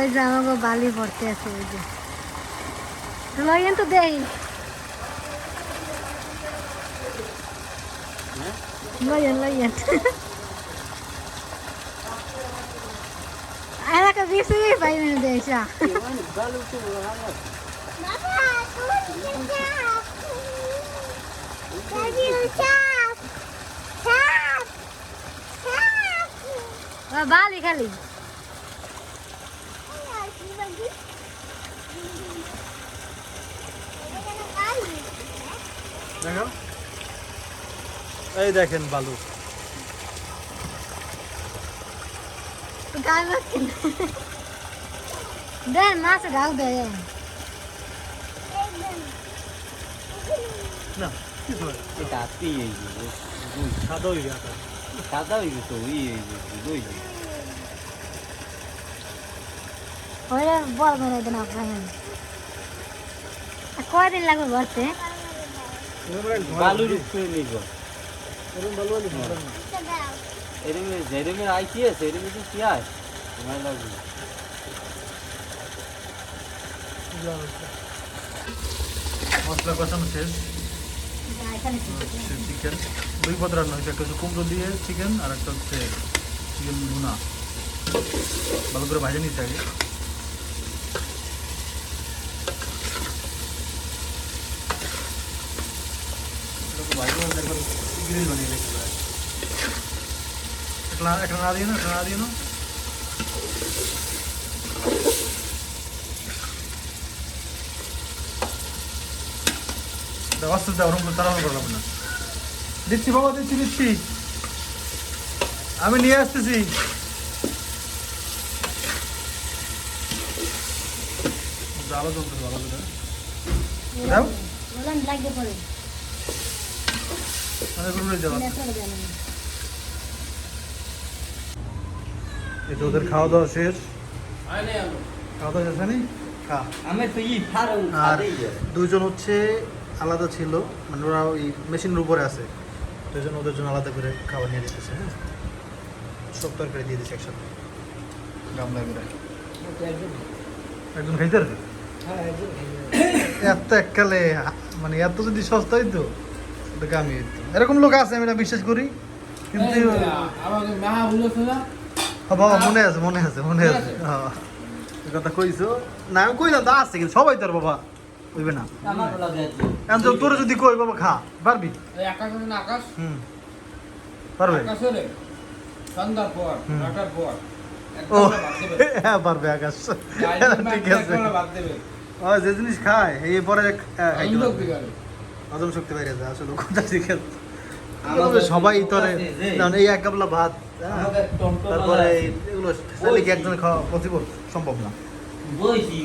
ওই যে আমাকে বালি ভরতে আছে ওই যে তো লইয়েন তো দেই লইয়েন লইয়েন এলাকা বেশি পাইবেন দেশা বালি খালি দেখো। এই দেখেন বালু। দেন মাছ গাল দেন। না কিছু হয় এটা সাদা হয়ে গেছে। সাদা হয়ে গেছে ওই দুই ওরে বল মেরে দেন আপনার কয়দিন লাগবে ভরতে এরমে যেরমে আছে এরমে তো কি আয়? লাগবে। মশলা কষানো শেষ। চিকেন দুই পদ রান্না হয়েছে একটা হচ্ছে কুমড়ো দিয়ে চিকেন আর একটা হচ্ছে চিকেন ভুনা। ভালো করে ভাজে নিতে আগে দিচ্ছি বাবা দিচ্ছি দিচ্ছি আমি নিয়ে আসতেছি আলো চলতেছে ভালো করে দাও বলেন লাগবে পড়ে অনেক করে যাওয়া নেটওয়ার্ক দেন এটা ওদের খাওয়া দাওয়া শেষ খাওয়া দাওয়া শেষ। হয়নি? তো আর দুজন হচ্ছে আলাদা ছিল মানে ওরা ওই মেশিনের উপরে আছে। দুজন ওদের জন্য আলাদা করে খাবার নিয়ে দিতেছে হ্যাঁ? সব তরকারি দিয়ে দিচ্ছে একসাথে। গামলা করে। একজন খাইতে পারবে? এত এককালে মানে এত যদি সস্তা হইতো? আমি। এরকম লোক আছে আমি না বিশ্বাস করি। কিন্তু হ্যাঁ বাবা মনে আছে মনে আছে মনে আছে? হ্যাঁ। কথা কইছো? না আমি কইলাম তো আছে কিন্তু সবাই তোর বাবা কইবে না। এখন তোর যদি কই বাবা খা পারবি? আকাশ হুম। পারবে? সন্ধ্যার পর নটার পর। ও হ্যাঁ পারবে আকাশ। ঠিক আছে। যে জিনিস খায় এই পরে খাইতে হজম শক্তি বাইরে যায় আসলে কোথা থেকে আমাদের সবাই তোরে আছে এই এক গাবলা ভাত হ্যাঁ, তারপরে এগুলো চাইলে কি একজন খাওয়া পসিবল সম্ভব না। বইছি।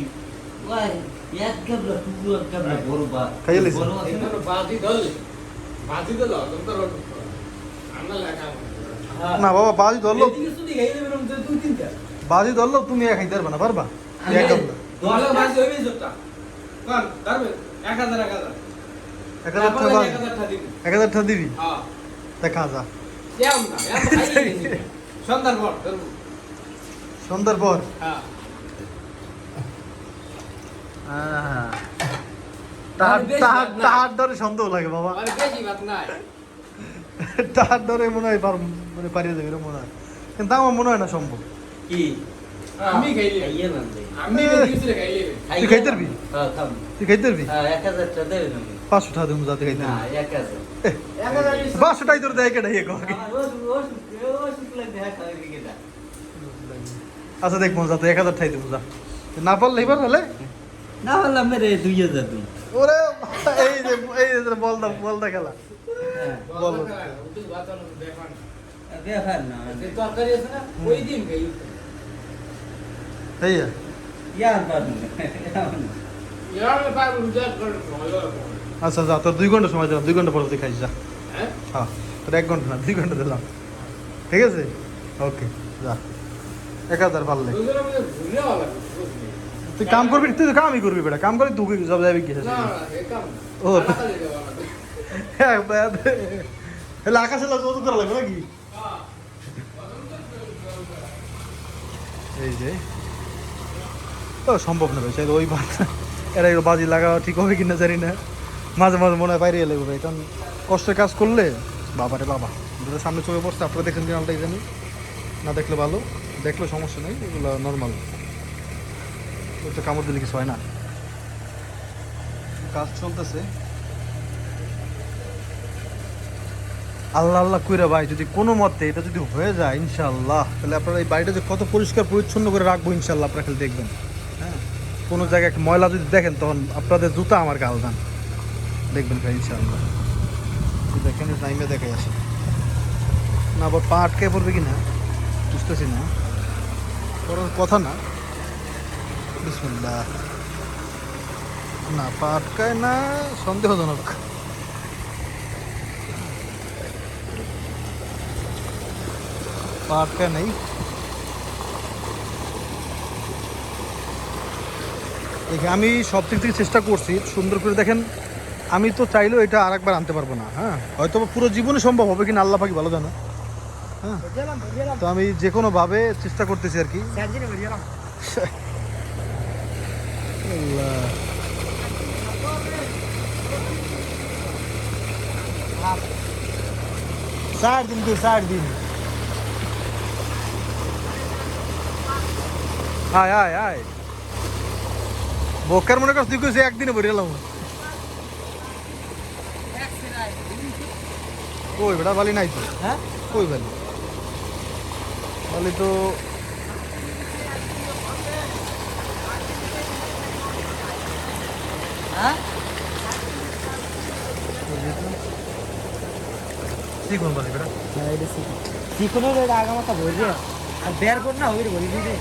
এক গাবলা টুকু এক গাবলা বড় খাইয়ে লিছি। দিল আমরা লেখা হ্যাঁ। না বাবা বাজি ধরলো। বাজি ধরলো তুমি এক খাইতে পারবে না পারবা? এক গাবলা দলে বাজি হইবে জোটা কোন ধরবে। 1000 1000 এক হাজার। বাজি 1000 টাকা এক হাজার টাকা দিবি। হ্যাঁ। যা। সন্ধ্যার পর সন্ধ্যার পর? হ্যাঁ। তাহার মানে ডরে সন্দেহ লাগে বাবা। তাহার ডরে মনে হয় মানে পারিয়ে যাবে মনে হয়। কিন্তু আমার মনে হয় না সম্ভব। কি? আমি দে। আমি খাইতে পারবি? হ্যাঁ তুই খাইতে পারবি? হ্যাঁ এক হাজার টাকা দেবে পাঁচশো টাকা দেবো যাতে খাইতে। এক হাজার। পাঁচশো টাকা তোর দেয় কেটে হ্যাঁ আচ্ছা দেখব যাতে এক হাজার ঠাই দেবো যা। না পারলে এবার হলে? না বললাম মেরে দুই হাজার তুমি ওরে এই যে এই যে বল দা বল দা খেলা। হ্যাঁ। বলো। না তরকারি আছে না ওই দিন খাই। এই ইয়ার পারব ইয়ার পারব রুজার করে ভালো আচ্ছা যা তোর দুই ঘণ্টা সময় দিলাম দুই ঘণ্টা পরে খাইস যা। হ্যাঁ? হ্যাঁ তোর এক ঘণ্টা না দুই ঘণ্টা দিলাম। ঠিক আছে? ওকে যা। এক হাজার পারলে তুই কাম করবি তুই তো কামই করবি বেটা কাম করে তুই সব যাবি। কি ও। লাগবে হ্যাঁ আকাশে লাগ করা লাগবে নাকি? এই যে। তো সম্ভব না ভাই ওই বাদ এরা বাজি লাগাও ঠিক হবে কিনা জানি না। মাঝে মাঝে মনে হয় বাইরে এলে ভাই কারণ কষ্টের কাজ করলে বাবারে বাবা। দুটো সামনে চলে পড়ছে, আপনারা দেখেন কিনা জানি? না দেখলে ভালো, দেখলে সমস্যা নেই, এগুলো নর্মাল তো কামড় দিলে কিছু হয় না। কাজ চলতেছে। আল্লাহ আল্লাহ কইরা ভাই, যদি কোনো মতে এটা যদি হয়ে যায় ইনশাল্লাহ তাহলে আপনারা এই বাড়িটা যে কত পরিষ্কার, পরিচ্ছন্ন করে রাখব ইনশাল্লাহ আপনারা খালি দেখবেন। হ্যাঁ? কোনো জায়গায় ময়লা যদি দেখেন, তখন আপনাদের জুতা আমার গাল দেন। দেখবেন ভাই, ইনশাআল্লাহ। দেখেন টাইমে দেখাই আসে। না, আবার পা আটকে পড়বে কি না বুঝতেছি না। করার কথা না। বিসমুল্লাহ। না, পা আটকায় না, সন্দেহজনক। পা আটকায় নেই। দেখে আমি সব দিক থেকে চেষ্টা করছি, সুন্দর করে দেখেন। আমি তো চাইলেও এটা আরেকবার আনতে পারব না হ্যাঁ? হয়তো পুরো জীবনে সম্ভব হবে কিনা, আল্লাহ পাখি ভালো জানো। হ্যাঁ? তো আমি যে কোনোভাবে চেষ্টা করতেছি আর কি। দিন দিন। আয় আয় আয় বোকার মনে করছ তুই একদিনে ভরে গেলাম কই বেটা বালি নাই তো? হ্যাঁ? কই বালি? বালি তো হ্যাঁ? কি কোন বালি বেটা? চিকনের এটা আগামাতা ভরি আর বের কর না ওই ভরি দিবে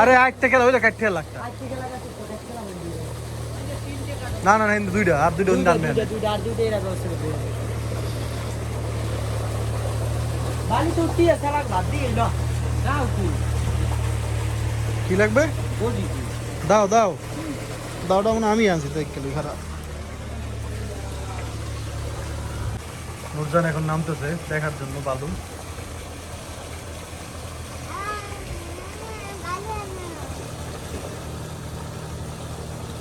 আরে আট থেকে ওই কাট থেকে লাগটা না না না দুইটা আর দুইটা অন্য আনবেন বালি তো আছে? আর বাদ দিয়ে না উঠি কি লাগবে? বলি দাও দাও। দাওটা মানে আমি আনছি তো একটু খারাপ। নুরজান এখন নামতেছে দেখার জন্য বালু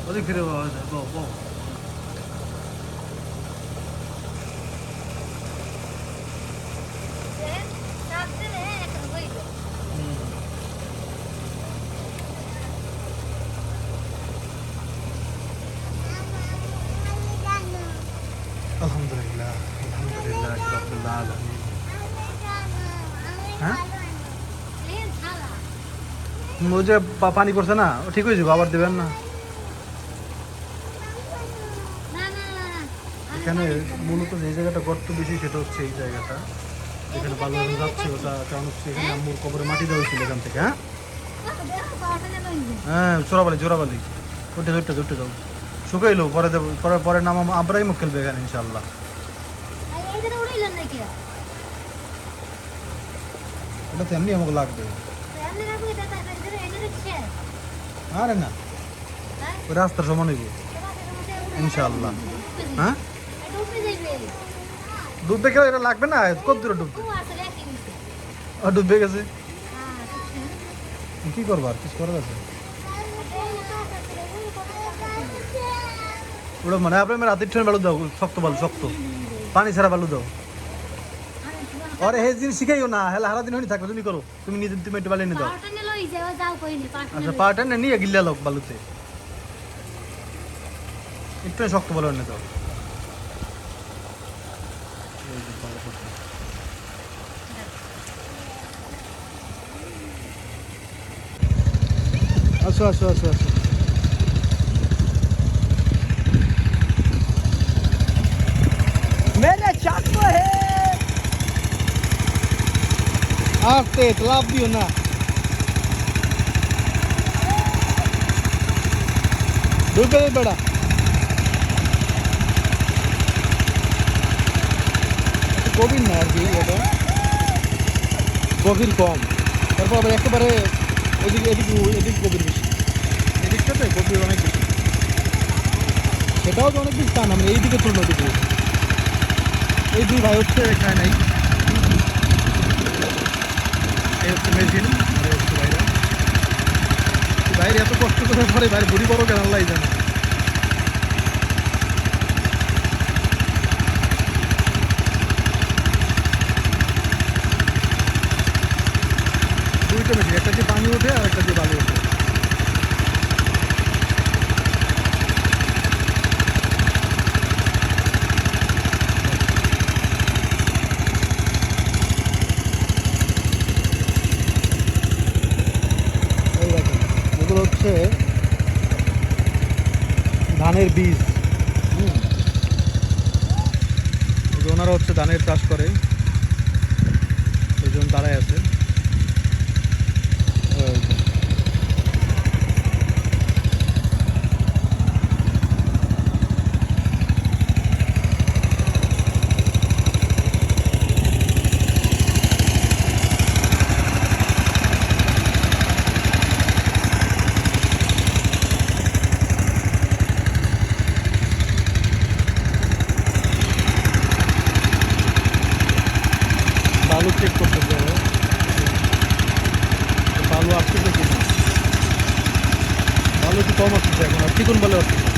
ওদিক ফিরে বাবা বউ বউ আলহামদুলিল্লাহ আলহামদুলিল্লাহ রাব্বিল আলামিন হ্যাঁ ওই যে পা- পানি পড়ছে না ঠিক হয়েছে আবার দেবেন না এখানে মূলত যে জায়গাটা গর্ত বেশি, সেটা হচ্ছে এই জায়গাটা। এখন যাচ্ছে, ওটা কারণ হচ্ছে এখানে আম্মুর কবরে মাটি দেওয়া হয়েছিল এখান থেকে হ্যাঁ? হ্যাঁ চোরাবালি চোরাবালি। ওটা ওইটা ওইটা যাও শুকাইলো পরে দেবো, পরে পরে নাম আমরাই মুখ খেলবে এখানে ইনশাল্লাহ তো এমনি আমাকে লাগবে। আরে না রাস্তার সমান হইব। ইনশাল্লাহ হ্যাঁ? ডুববে গেলে এটা লাগবে না? কত দূরে ডুববে ডুববে গেছে? কি করব আর? কিছু করার আছে? ওটা মানে আপনার রাতের ট্রেন বালু দাও শক্ত বালু শক্ত। পানি ছাড়া বালু দাও। আরে হে জিনিস শিখাইও না। হেলা হারা দিন হয়নি থাকবে তুমি করো। তুমি নিজে তুমি একটু বালি এনে দাও। আচ্ছা পাটা না নিয়ে গিল্লা লোক বালুতে। একটু শক্ত বালু এনে দাও। আসো আসো আসো আসো मेरे चाकू है আস্তে লাভ দিও না ডুবে বেড়া গভীর না আর কি এটা। গভীর কম। তারপর আবার একেবারে ওইদিকে এদিকে এদিকে গভীর বেশি। এদিকটাতে গভীর অনেক বেশি। সেটাও তো অনেক বেশি টান আমরা এইদিকে তুলনা দিকে এই দুই ভাই হচ্ছে এখানে নাই। এই হচ্ছে মেশিন বাইরে। এত কষ্ট করে পরে বাইরে বুড়ি বড় কেন আল্লাহ জানে। দুইটা মেশিন একটা দিয়ে পানি ওঠে আর একটা দিয়ে বালি ওঠে। এগুলো হচ্ছে ধানের বীজ। ওনারা হচ্ছে ধানের চাষ করে, এই জন্য দাঁড়ায় আছে এই যে। বালু চেক করতেছে ওরা। বালু আসতেছে কি না বালু একটু কম আসতেছে এখন আর চিকন বালু আসতেছে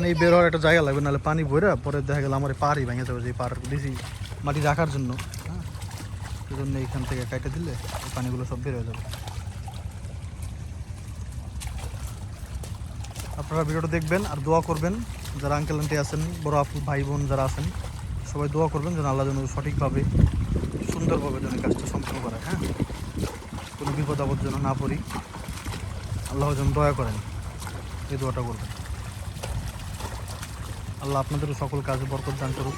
পানি বের হওয়ার একটা জায়গা লাগবে, নাহলে পানি ভরে পরে দেখা গেল আমার এই পাহাড়ই ভেঙে যাবে, যে পাহাড় বেশি মাটি রাখার জন্য হ্যাঁ? জন্য এইখান থেকে কেটে দিলে পানিগুলো সব বের হয়ে যাবে। আপনারা ভিডিওটা দেখবেন আর দোয়া করবেন, যারা আঙ্কেল আন্টি আছেন, বড় আপু, ভাই বোন যারা আছেন, সবাই দোয়া করবেন যেন আল্লাহ যেন সঠিকভাবে, সুন্দরভাবে যেন কাজটা সম্পন্ন করে হ্যাঁ? কোনো বিপদ আপদ যেন না পড়ি, আল্লাহ যেন দয়া করেন, এই দোয়াটা করবেন। আল্লাহ আপনাদেরও সকল কাজে বরকত দান করুক।